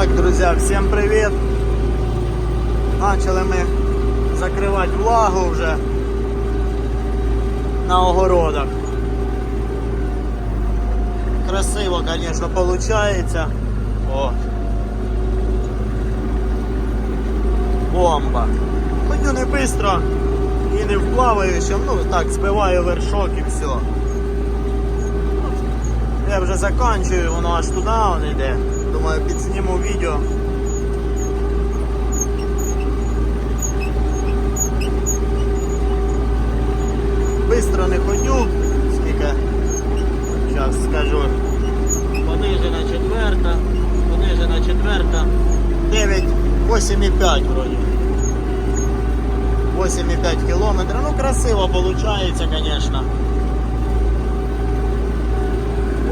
Так, друзья, всем привет! Начали ми закривати влагу вже на огородах. Красиво, конечно, получается. О. Бомба. Ходю не быстро і не вплаваючим, ну так, збиваю вершок і все. Я вже заканчую, воно аж туди воно йде. Думаю, підсніму відео. Бистро не ходю, скільки зараз скажу. Понижена четверта, понижена четверта. 9, 8,5 вроді. 8,5 кілометрів. Ну красиво виходить, звісно.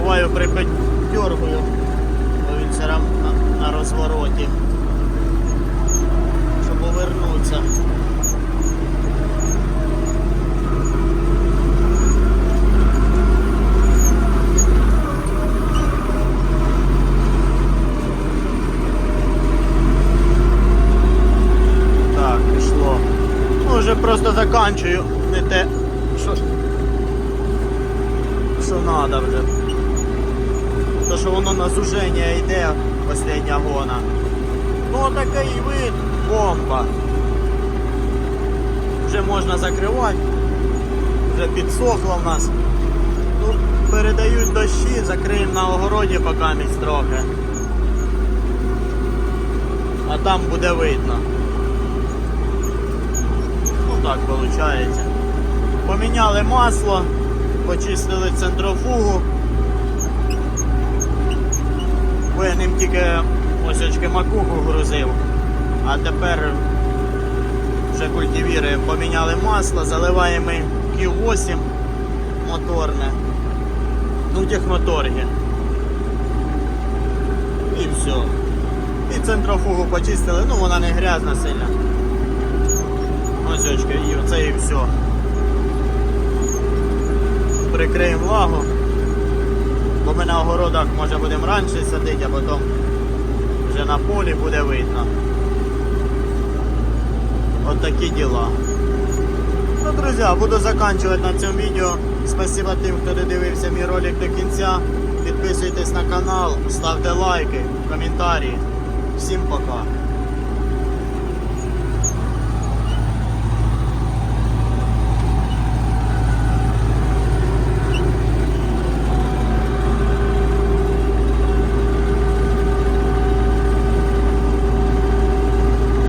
Буваю приподдергую, бо він все равно на, розвороті. Щоб повернутися. Так, пішло. Ну, вже просто заканчую не те, що, що треба вже. То, що воно на зуження йде, остання гона. Ну такий вид, бомба. Вже можна закривати. Вже підсохло в нас. Ну, передають дощі, закриємо на огороді поки трохи. А там буде видно. Ну так виходить. Поміняли масло, почистили центрофугу. Бо я ним тільки ось макуху грузив. А тепер вже культивіри поміняли масло, заливаємо Q8 моторне. Ну, техноторги. І все. І центрофугу почистили, ну вона не грязна сильно. Ось очки, і оце і все. Прикриємо влагу. Бо ми на огородах може будемо раніше садити, а потім вже на полі буде видно. От такі діла. Ну, друзі, буду заканчувати на цьому відео. Спасибо тим, хто додивився мій ролик до кінця. Підписуйтесь на канал, ставте лайки, коментарі. Всім пока.